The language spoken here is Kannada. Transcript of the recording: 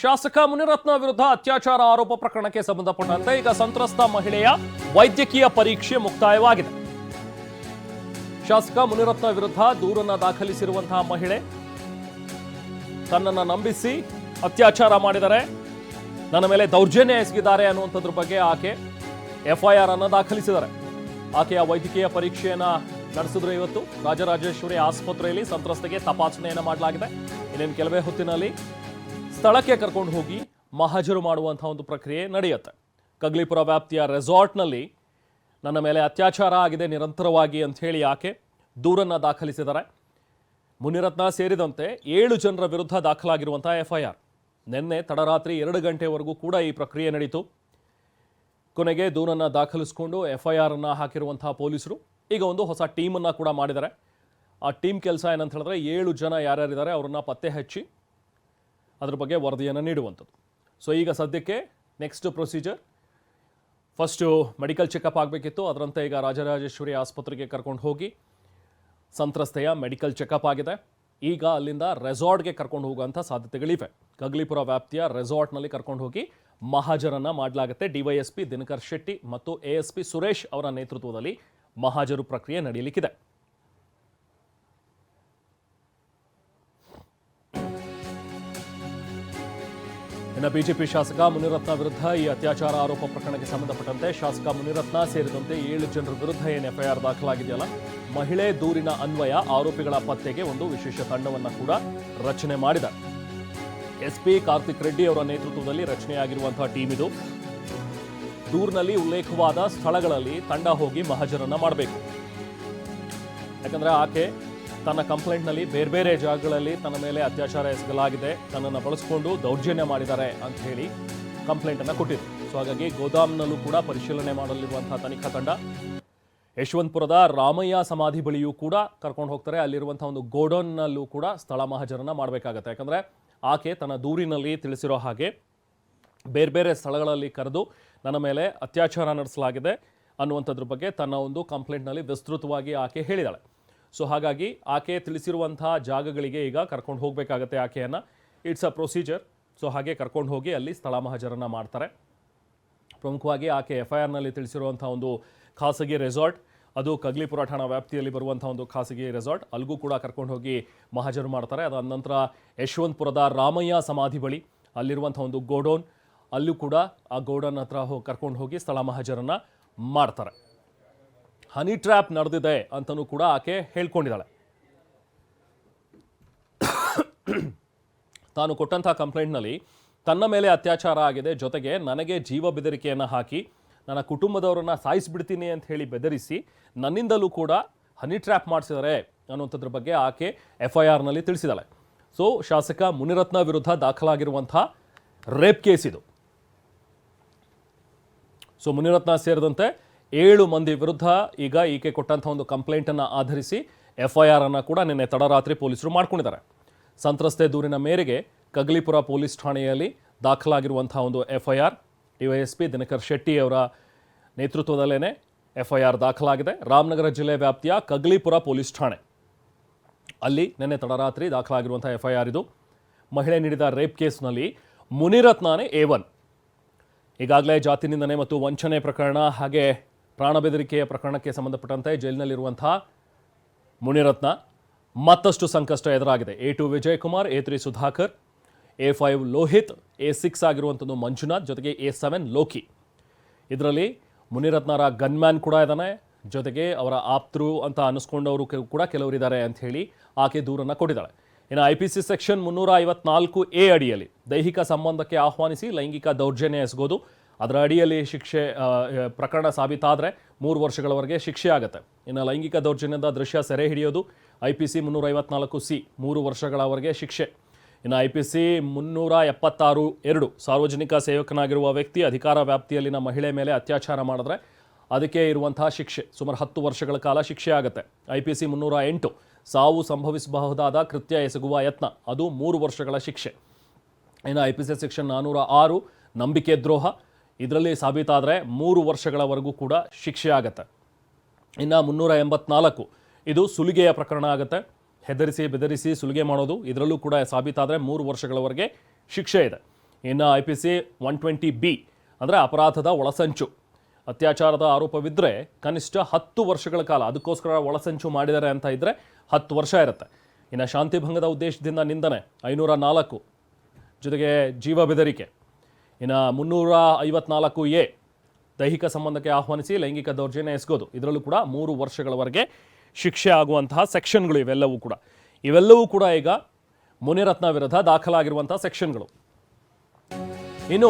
ಶಾಸಕ ಮುನಿರತ್ನ ವಿರುದ್ಧ ಅತ್ಯಾಚಾರ ಆರೋಪ ಪ್ರಕರಣಕ್ಕೆ ಸಂಬಂಧಪಟ್ಟಂತೆ ಈಗ ಸಂತ್ರಸ್ತ ಮಹಿಳೆಯ ವೈದ್ಯಕೀಯ ಪರೀಕ್ಷೆ ಮುಕ್ತಾಯವಾಗಿದೆ. ಶಾಸಕ ಮುನಿರತ್ನ ವಿರುದ್ಧ ದೂರನ್ನ ದಾಖಲಿಸಿರುವಂತಹ ಮಹಿಳೆ ತನ್ನನ್ನು ನಂಬಿಸಿ ಅತ್ಯಾಚಾರ ಮಾಡಿದರೆ ನನ್ನ ಮೇಲೆ ದೌರ್ಜನ್ಯ ಎಸಗಿದ್ದಾರೆ ಅನ್ನುವಂಥದ್ರ ಬಗ್ಗೆ ಆಕೆ ಎಫ್ಐಆರ್ ಅನ್ನು ದಾಖಲಿಸಿದ್ದಾರೆ. ಆಕೆಯ ವೈದ್ಯಕೀಯ ಪರೀಕ್ಷೆಯನ್ನು ನಡೆಸಿದ್ರು ಇವತ್ತು. ರಾಜರಾಜೇಶ್ವರಿ ಆಸ್ಪತ್ರೆಯಲ್ಲಿ ಸಂತ್ರಸ್ತೆಗೆ ತಪಾಸಣೆಯನ್ನು ಮಾಡಲಾಗಿದೆ. ಇನ್ನೇನು ಕೆಲವೇ ಹೊತ್ತಿನಲ್ಲಿ ಸ್ಥಳಕ್ಕೆ ಕರ್ಕೊಂಡು ಹೋಗಿ ಮಹಾಜರು ಮಾಡುವಂಥ ಒಂದು ಪ್ರಕ್ರಿಯೆ ನಡೆಯುತ್ತೆ. ಕಗ್ಲಿಪುರ ವ್ಯಾಪ್ತಿಯ ರೆಸಾರ್ಟ್ನಲ್ಲಿ ನನ್ನ ಮೇಲೆ ಅತ್ಯಾಚಾರ ಆಗಿದೆ ನಿರಂತರವಾಗಿ ಅಂತ ಹೇಳಿ ಆಕೆ ದೂರನ್ನ ದಾಖಲಿಸಿದ್ದಾರೆ. ಮುನಿರತ್ನ ಸೇರಿದಂತೆ ಏಳು ಜನರ ವಿರುದ್ಧ ದಾಖಲಾಗಿರುವಂತಹ ಎಫ್ಐಆರ್. ನಿನ್ನೆ ತಡರಾತ್ರಿ ಎರಡು ಗಂಟೆವರೆಗೂ ಕೂಡ ಈ ಪ್ರಕ್ರಿಯೆ ನಡೀತು. ಕೊನೆಗೆ ದೂರನ್ನು ದಾಖಲಿಸಿಕೊಂಡು ಎಫ್ ಐ ಆರನ್ನು ಹಾಕಿರುವಂತಹ ಪೊಲೀಸರು ಈಗ ಒಂದು ಹೊಸ ಟೀಮನ್ನು ಕೂಡ ಮಾಡಿದ್ದಾರೆ. ಆ ಟೀಮ್ ಕೆಲಸ ಏನಂತ ಹೇಳಿದ್ರೆ ಏಳು ಜನ ಯಾರ್ಯಾರಿದ್ದಾರೆ ಅವರನ್ನು ಪತ್ತೆ ಹಚ್ಚಿ ಅದ್ರ ಬಗ್ಗೆ ವರದಿಯನ್ನು ನೀಡುವಂಥದ್ದು. ಸೊ ಈಗ ಸದ್ಯಕ್ಕೆ next procedure first medical checkup ಆಗಬೇಕಿತ್ತು. ಅದರಂತೆ ಈಗ ರಾಜರಾಜೇಶ್ವರಿ ಆಸ್ಪತ್ರೆಗೆ ಕರ್ಕೊಂಡು ಹೋಗಿ ಸಂತ್ರಸ್ತೆಯ ಮೆಡಿಕಲ್ ಚೆಕಪ್ ಆಗಿದೆ. ಈಗ ಅಲ್ಲಿಂದ ರೆಸಾರ್ಟ್ಗೆ ಕರ್ಕೊಂಡು ಹೋಗುವಂಥ ಸಾಧ್ಯತೆಗಳಿವೆ. ಗಗ್ಲಿಪುರ ವ್ಯಾಪ್ತಿಯ ರೆಸಾರ್ಟ್ನಲ್ಲಿ ಕರ್ಕೊಂಡು ಹೋಗಿ ಮಹಾಜರನ್ನು ಮಾಡಲಾಗುತ್ತೆ. ಡಿವೈಎಸ್ಪಿ ದಿನಕರ್ ಶೆಟ್ಟಿ ಮತ್ತು ಎಎಸ್ಪಿ ಸುರೇಶ್ ಅವರ ನೇತೃತ್ವದಲ್ಲಿ ಮಹಾಜರು ಪ್ರಕ್ರಿಯೆ ನಡೆಯಲಿಕ್ಕಿದೆ ಇನ್ನು ಬಿಜೆಪಿ ಶಾಸಕ ಮುನಿರತ್ನ ವಿರುದ್ಧ ಈ ಅತ್ಯಾಚಾರ ಆರೋಪ ಪ್ರಕರಣಕ್ಕೆ ಸಂಬಂಧಪಟ್ಟಂತೆ ಶಾಸಕ ಮುನಿರತ್ನ ಸೇರಿದಂತೆ ಏಳು ಜನರ ವಿರುದ್ಧ ಏನು ಎಫ್ಐಆರ್ ದಾಖಲಾಗಿದೆಯಲ್ಲ? ಮಹಿಳೆ ದೂರಿನ ಅನ್ವಯ ಆರೋಪಿಗಳ ಪತ್ತೆಗೆ ಒಂದು ವಿಶೇಷ ತಂಡವನ್ನು ಕೂಡ ರಚನೆ ಮಾಡಿದ್ದಾರೆ ಎಸ್ಪಿ ಕಾರ್ತಿಕ್ ರೆಡ್ಡಿ ಅವರ ನೇತೃತ್ವದಲ್ಲಿ ರಚನೆಯಾಗಿರುವಂತಹ ಟೀಮ್ ಇದು. ದೂರಿನಲ್ಲಿ ಉಲ್ಲೇಖವಾದ ಸ್ಥಳಗಳಲ್ಲಿ ತಂಡ ಹೋಗಿ ಮಹಜರನ್ನ ಮಾಡಬೇಕು. ಯಾಕಂದ್ರೆ ಆಕೆ ತನ್ನ ಕಂಪ್ಲೇಂಟ್ನಲ್ಲಿ ಬೇರೆ ಬೇರೆ ಜಾಗಗಳಲ್ಲಿ ತನ್ನ ಮೇಲೆ ಅತ್ಯಾಚಾರ ಎಸಗಲಾಗಿದೆ. ತನ್ನನ್ನು ಬಳಸಿಕೊಂಡು ದೌರ್ಜನ್ಯ ಮಾಡಿದ್ದಾರೆ ಅಂತ ಹೇಳಿ ಕಂಪ್ಲೇಂಟನ್ನು ಕೊಟ್ಟಿದ್ರು. ಸೊ ಹಾಗಾಗಿ ಗೋದಾಮ್ನಲ್ಲೂ ಕೂಡ ಪರಿಶೀಲನೆ ಮಾಡಲಿರುವಂತಹ ತನಿಖಾ ತಂಡ, ಯಶವಂತಪುರದ ರಾಮಯ್ಯ ಸಮಾಧಿ ಬಳಿಯೂ ಕೂಡ ಕರ್ಕೊಂಡು ಹೋಗ್ತಾರೆ. ಅಲ್ಲಿರುವಂಥ ಒಂದು ಗೋಡೌನ್ನಲ್ಲೂ ಕೂಡ ಸ್ಥಳ ಮಹಜರನ್ನ ಮಾಡಬೇಕಾಗತ್ತೆ. ಯಾಕಂದ್ರೆ ಆಕೆ ತನ್ನ ದೂರಿನಲ್ಲಿ ತಿಳಿಸಿರೋ ಹಾಗೆ ಬೇರೆ ಬೇರೆ ಸ್ಥಳಗಳಲ್ಲಿ ಕರೆದು ನನ್ನ ಮೇಲೆ ಅತ್ಯಾಚಾರ ನಡೆಸಲಾಗಿದೆ ಅನ್ನುವಂಥದ್ರ ಬಗ್ಗೆ ತನ್ನ ಒಂದು ಕಂಪ್ಲೇಂಟ್ನಲ್ಲಿ ವಿಸ್ತೃತವಾಗಿ ಆಕೆ ಹೇಳಿದಾಳೆ. ಸೊ ಹಾಗಾಗಿ ಆಕೆ ತಿಳಿಸಿರುವಂತಹ ಜಾಗಗಳಿಗೆ ಈಗ ಕರ್ಕೊಂಡು ಹೋಗಬೇಕಾಗತ್ತೆ ಆಕೆಯನ್ನು. ಇಟ್ಸ್ ಅ ಪ್ರೊಸೀಜರ್ ಸೊ ಹಾಗೆ ಕರ್ಕೊಂಡು ಹೋಗಿ ಅಲ್ಲಿ ಸ್ಥಳ ಮಹಜರನ್ನ ಮಾಡ್ತಾರೆ. ಪ್ರಮುಖವಾಗಿ ಆಕೆ ಎಫ್ ಐ ಆರ್ನಲ್ಲಿ ತಿಳಿಸಿರುವಂಥ ಒಂದು ಖಾಸಗಿ ರೆಸಾರ್ಟ್ ಅದು ಕಗ್ಲಿಪುರ ಠಾಣಾ ವ್ಯಾಪ್ತಿಯಲ್ಲಿ ಬರುವಂಥ ಒಂದು ಖಾಸಗಿ ರೆಸಾರ್ಟ್ ಅಲ್ಲಿಗೂ ಕೂಡ ಕರ್ಕೊಂಡು ಹೋಗಿ ಮಹಾಜರು ಮಾಡ್ತಾರೆ. ಅದಾದ ನಂತರ ಯಶವಂತಪುರದ ರಾಮಯ್ಯ ಸಮಾಧಿ ಬಳಿ ಅಲ್ಲಿರುವಂಥ ಒಂದು ಗೋಡೌನ್. ಅಲ್ಲೂ ಕೂಡ ಆ ಗೋಡೌನ್ ಹತ್ರ ಹೋಗಿ ಕರ್ಕೊಂಡು ಹೋಗಿ ಸ್ಥಳ ಮಹಾಜರನ್ನು ಮಾಡ್ತಾರೆ. ಹನಿ ಟ್ರ್ಯಾಪ್ ನಡೆದಿದೆ ಅಂತಲೂ ಕೂಡ ಆಕೆ ಹೇಳ್ಕೊಂಡಿದ್ದಾಳೆ. ತಾನು ಕೊಟ್ಟಂತಹ ಕಂಪ್ಲೇಂಟ್ನಲ್ಲಿ ತನ್ನ ಮೇಲೆ ಅತ್ಯಾಚಾರ ಆಗಿದೆ, ಜೊತೆಗೆ ನನಗೆ ಜೀವ ಬೆದರಿಕೆಯನ್ನು ಹಾಕಿ, ನನ್ನ ಕುಟುಂಬದವರನ್ನು ಸಾಯಿಸಿಬಿಡ್ತೀನಿ ಅಂತ ಹೇಳಿ ಬೆದರಿಸಿ ನನ್ನಿಂದಲೂ ಕೂಡ ಹನಿ ಟ್ರ್ಯಾಪ್ ಮಾಡಿಸಿದ್ದಾರೆ ಅನ್ನುವಂಥದ್ರ ಬಗ್ಗೆ ಆಕೆ ಎಫ್ ಐ ಆರ್ನಲ್ಲಿ ತಿಳಿಸಿದ್ದಾಳೆ. ಸೊ, ಶಾಸಕ ಮುನಿರತ್ನ ವಿರುದ್ಧ ದಾಖಲಾಗಿರುವಂಥ ರೇಪ್ ಕೇಸ್ ಇದು. ಸೊ, ಮುನಿರತ್ನ ಸೇರಿದಂತೆ ಏಳು ಮಂದಿ ವಿರುದ್ಧ ಈಗ ಈಕೆ ಕೊಟ್ಟಂಥ ಒಂದು ಕಂಪ್ಲೇಂಟನ್ನು ಆಧರಿಸಿ ಎಫ್ ಐ ಆರ್ ಅನ್ನು ಕೂಡ ನಿನ್ನೆ ತಡರಾತ್ರಿ ಪೊಲೀಸರು ಮಾಡ್ಕೊಂಡಿದ್ದಾರೆ. ಸಂತ್ರಸ್ತೆ ದೂರಿನ ಮೇರೆಗೆ ಕಗ್ಲಿಪುರ ಪೊಲೀಸ್ ಠಾಣೆಯಲ್ಲಿ ದಾಖಲಾಗಿರುವಂಥ ಒಂದು F I R DYSP Dinakar Shetty ಅವರ ನೇತೃತ್ವದಲ್ಲೇ ಎಫ್ ಐ ಆರ್ ದಾಖಲಾಗಿದೆ. ರಾಮನಗರ ಜಿಲ್ಲೆ ವ್ಯಾಪ್ತಿಯ ಕಗ್ಲಿಪುರ ಪೊಲೀಸ್ ಠಾಣೆ. ಅಲ್ಲಿ ನಿನ್ನೆ ತಡರಾತ್ರಿ ದಾಖಲಾಗಿರುವಂಥ ಎಫ್ ಐ ಆರ್ ಇದು. ಮಹಿಳೆ ನೀಡಿದ ರೇಪ್ ಕೇಸ್ನಲ್ಲಿ ಮುನಿರತ್ನಾನೇ ಎ ಒನ್. ಈಗಾಗಲೇ ಜಾತಿ ನಿಂದನೆ ಮತ್ತು ವಂಚನೆ ಪ್ರಕರಣ ಹಾಗೆ ಪ್ರಾಣ ಬೆದರಿಕೆಯ ಪ್ರಕರಣಕ್ಕೆ ಸಂಬಂಧಪಟ್ಟಂತೆ ಜೈಲಿನಲ್ಲಿರುವಂತಹ ಮುನಿರತ್ನ ಮತ್ತಷ್ಟು ಸಂಕಷ್ಟ ಎದುರಾಗಿದೆ. A two Vijayakumar, A three Sudhakar, A five Lohith, A six ಆಗಿರುವಂಥದ್ದು ಮಂಜುನಾಥ್, ಜೊತೆಗೆ ಎ ಸೆವೆನ್ ಲೋಕಿ. ಇದರಲ್ಲಿ ಮುನಿರತ್ನರ ಗನ್ಮ್ಯಾನ್ ಕೂಡ ಇದ್ದಾನೆ ಜೊತೆಗೆ ಅವರ ಆಪ್ತರು ಅಂತ ಅನ್ನಿಸ್ಕೊಂಡವರು ಕೂಡ ಕೆಲವರಿದ್ದಾರೆ ಅಂತ ಹೇಳಿ ಆಕೆ ದೂರನ್ನು ಕೊಟ್ಟಿದ್ದಾಳೆ. ಇನ್ನು ಐ ಪಿ ಸಿ ಸೆಕ್ಷನ್ ಮುನ್ನೂರ ಐವತ್ನಾಲ್ಕು ಎ ಅಡಿಯಲ್ಲಿ ದೈಹಿಕ ಸಂಬಂಧಕ್ಕೆ ಆಹ್ವಾನಿಸಿ ಲೈಂಗಿಕ ದೌರ್ಜನ್ಯ ಎಸಗೋದು ಅದರ ಅಡಿಯಲ್ಲಿ ಶಿಕ್ಷೆ ಪ್ರಕರಣ ಸಾಬೀತಾದರೆ ಮೂರು ವರ್ಷಗಳವರೆಗೆ ಶಿಕ್ಷೆ ಆಗುತ್ತೆ. ಇನ್ನು ಲೈಂಗಿಕ ದೌರ್ಜನ್ಯದ ದೃಶ್ಯ ಸೆರೆ ಹಿಡಿಯೋದು ಐ ಪಿ ಸಿ ಮುನ್ನೂರ ಐವತ್ನಾಲ್ಕು ಸಿ ಮೂರು ವರ್ಷಗಳವರೆಗೆ ಶಿಕ್ಷೆ. ಇನ್ನು ಐ ಪಿ ಸಿ ಮುನ್ನೂರ ಎಪ್ಪತ್ತಾರು ಎರಡು, ಸಾರ್ವಜನಿಕ ಸೇವಕನಾಗಿರುವ ವ್ಯಕ್ತಿ ಅಧಿಕಾರ ವ್ಯಾಪ್ತಿಯಲ್ಲಿನ ಮಹಿಳೆ ಮೇಲೆ ಅತ್ಯಾಚಾರ ಮಾಡಿದ್ರೆ ಅದಕ್ಕೆ ಇರುವಂತಹ ಶಿಕ್ಷೆ, ಸುಮಾರು ಹತ್ತು ವರ್ಷಗಳ ಕಾಲ ಶಿಕ್ಷೆ ಆಗುತ್ತೆ. ಐ ಪಿ ಸಿ ಮುನ್ನೂರ ಎಂಟು ಸಾವು ಸಂಭವಿಸಬಹುದಾದ ಕೃತ್ಯ ಎಸಗುವ ಯತ್ನ, ಅದು ಮೂರು ವರ್ಷಗಳ ಶಿಕ್ಷೆ. ಇನ್ನು ಐ ಪಿ ಸಿ ಸೆಕ್ಷನ್ ನಾನ್ನೂರ ಆರು ನಂಬಿಕೆ ದ್ರೋಹ ಇದರಲ್ಲಿ ಸಾಬೀತಾದರೆ ಮೂರು ವರ್ಷಗಳವರೆಗೂ ಕೂಡ ಶಿಕ್ಷೆ ಆಗತ್ತೆ. ಇನ್ನು ಮುನ್ನೂರ ಎಂಬತ್ನಾಲ್ಕು ಇದು ಸುಲಿಗೆಯ ಪ್ರಕರಣ ಆಗುತ್ತೆ. ಹೆದರಿಸಿ ಬೆದರಿಸಿ ಸುಲಿಗೆ ಮಾಡೋದು ಇದರಲ್ಲೂ ಕೂಡ ಸಾಬೀತಾದರೆ ಮೂರು ವರ್ಷಗಳವರೆಗೆ ಶಿಕ್ಷೆ ಇದೆ. ಇನ್ನು I P C one twenty B ಅಂದರೆ ಅಪರಾಧದ ಒಳಸಂಚು. ಅತ್ಯಾಚಾರದ ಆರೋಪವಿದ್ದರೆ ಕನಿಷ್ಠ ಹತ್ತು ವರ್ಷಗಳ ಕಾಲ, ಅದಕ್ಕೋಸ್ಕರ ಒಳಸಂಚು ಮಾಡಿದ್ದಾರೆ ಅಂತ ಇದ್ದರೆ ಹತ್ತು ವರ್ಷ ಇರುತ್ತೆ. ಇನ್ನು ಶಾಂತಿಭಂಗದ ಉದ್ದೇಶದಿಂದ ನಿಂದನೆ, ಐನೂರ ನಾಲ್ಕು. ಜೊತೆಗೆ ಜೀವ ಬೆದರಿಕೆ. ಇನ್ನು ಮುನ್ನೂರ ಐವತ್ನಾಲ್ಕು ಎ ದೈಹಿಕ ಸಂಬಂಧಕ್ಕೆ ಆಹ್ವಾನಿಸಿ ಲೈಂಗಿಕ ದೌರ್ಜನ್ಯ ಎಸಗೋದು. ಇದರಲ್ಲೂ ಕೂಡ ಮೂರು ವರ್ಷಗಳವರೆಗೆ ಶಿಕ್ಷೆ ಆಗುವಂತಹ ಸೆಕ್ಷನ್ಗಳು ಇವೆಲ್ಲವೂ ಕೂಡ. ಇವೆಲ್ಲವೂ ಕೂಡ ಈಗ ಮುನಿರತ್ನ ವಿರುದ್ಧ ದಾಖಲಾಗಿರುವಂತಹ ಸೆಕ್ಷನ್ಗಳು.